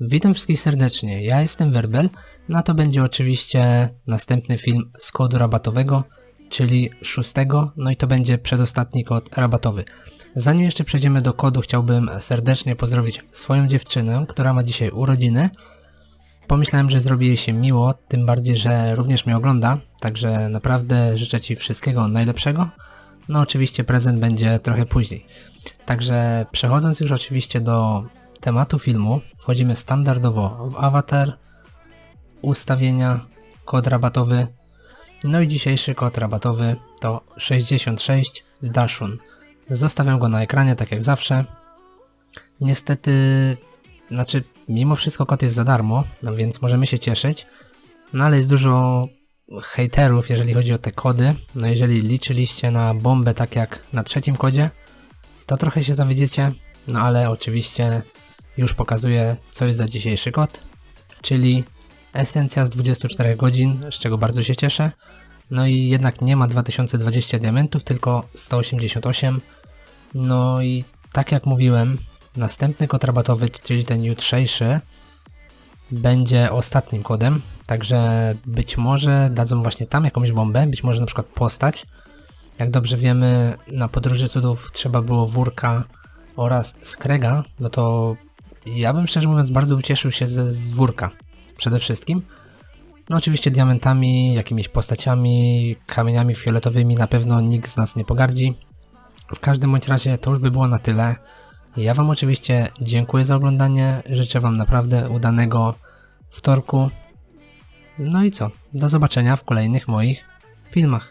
Witam wszystkich serdecznie, ja jestem Werbel, na to będzie oczywiście następny film z kodu rabatowego, czyli szóstego, no i to będzie przedostatni kod rabatowy. Zanim jeszcze przejdziemy do kodu, chciałbym serdecznie pozdrowić swoją dziewczynę, która ma dzisiaj urodziny. Pomyślałem, że zrobi jej się miło, tym bardziej, że również mnie ogląda, także naprawdę życzę Ci wszystkiego najlepszego. No oczywiście prezent będzie trochę później. Także przechodząc już oczywiście do tematu filmu, wchodzimy standardowo w awatar, ustawienia, kod rabatowy. No i dzisiejszy kod rabatowy to 66 Dashun. Zostawiam go na ekranie tak jak zawsze. Niestety, znaczy mimo wszystko kod jest za darmo, no więc możemy się cieszyć. No ale jest dużo hejterów, jeżeli chodzi o te kody. No jeżeli liczyliście na bombę tak jak na trzecim kodzie, to trochę się zawiedziecie. No ale oczywiście już pokazuję co jest za dzisiejszy kod, czyli esencja z 24 godzin, z czego bardzo się cieszę. No i jednak nie ma 2020 diamentów, tylko 188. No i tak jak mówiłem, następny kod rabatowy, czyli ten jutrzejszy, będzie ostatnim kodem, także być może dadzą właśnie tam jakąś bombę, być może na przykład postać. Jak dobrze wiemy, na podróży cudów trzeba było wórka oraz skrega, no to ja bym szczerze mówiąc bardzo ucieszył się ze z wórka przede wszystkim. No oczywiście diamentami, jakimiś postaciami, kamieniami fioletowymi na pewno nikt z nas nie pogardzi. W każdym bądź razie to już by było na tyle. Ja Wam oczywiście dziękuję za oglądanie, życzę Wam naprawdę udanego wtorku. No i co? Do zobaczenia w kolejnych moich filmach.